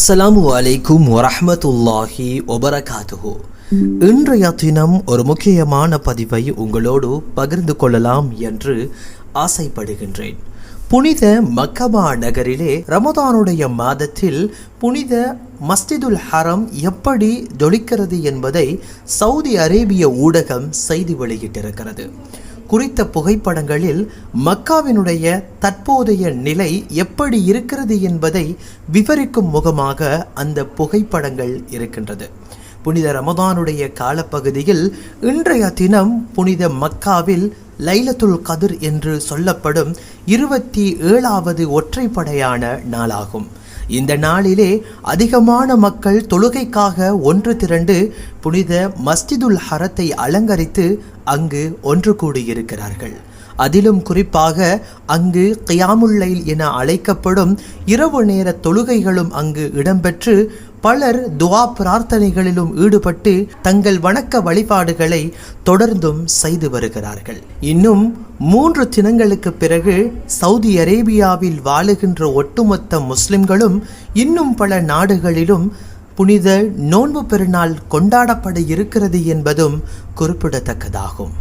அஸ்ஸலாமு அலைக்கும் வரஹ்மத்துல்லாஹி வபரகாத்துஹு. இன்றைய தினம் ஒரு முக்கியமான பதிவை உங்களோடு பகிர்ந்து கொள்ளலாம் என்று ஆசைப்படுகின்றேன். புனித மக்கமா நகரிலே ரமதானுடைய மாதத்தில் புனித மஸ்ஜிதுல் ஹரம் எப்படி ஜொலிக்கிறது என்பதை சவுதி அரேபிய ஊடகம் செய்தி வெளியிட்டிருக்கிறது. குறித்த புகைப்படங்களில் மக்காவினுடைய தற்போதைய நிலை எப்படி இருக்கிறது என்பதை விவரிக்கும் முகமாக அந்த புகைப்படங்கள் இருக்கின்றது. புனித ரமதானுடைய காலப்பகுதியில் இன்றைய தினம் புனித மக்காவில் லைலத்துல் கதிர் என்று சொல்லப்படும் இருபத்தி ஏழாவது ஒற்றைப்படையான நாளாகும். இந்த நாளிலே அதிகமான மக்கள் தொழுகைக்காக ஒன்று திரண்டு புனித மஸ்ஜிதுல் ஹரத்தை அலங்கரித்து அங்கு ஒன்று கூடியிருக்கிறார்கள். அதிலும் குறிப்பாக அங்கு கியாமுல்லைல் என அழைக்கப்படும் இரவு நேர தொழுகைகளும் அங்கு இடம்பெற்று பலர் துவா பிரார்த்தனைகளிலும் ஈடுபட்டு தங்கள் வணக்க வழிபாடுகளை தொடர்ந்தும் செய்து வருகிறார்கள். இன்னும் மூன்று தினங்களுக்கு பிறகு சவுதி அரேபியாவில் வாழுகின்ற ஒட்டுமொத்த முஸ்லிம்களும் இன்னும் பல நாடுகளிலும் புனித நோன்பு பெருநாள் கொண்டாடப்பட இருக்கிறது என்பதும் குறிப்பிடத்தக்கதாகும்.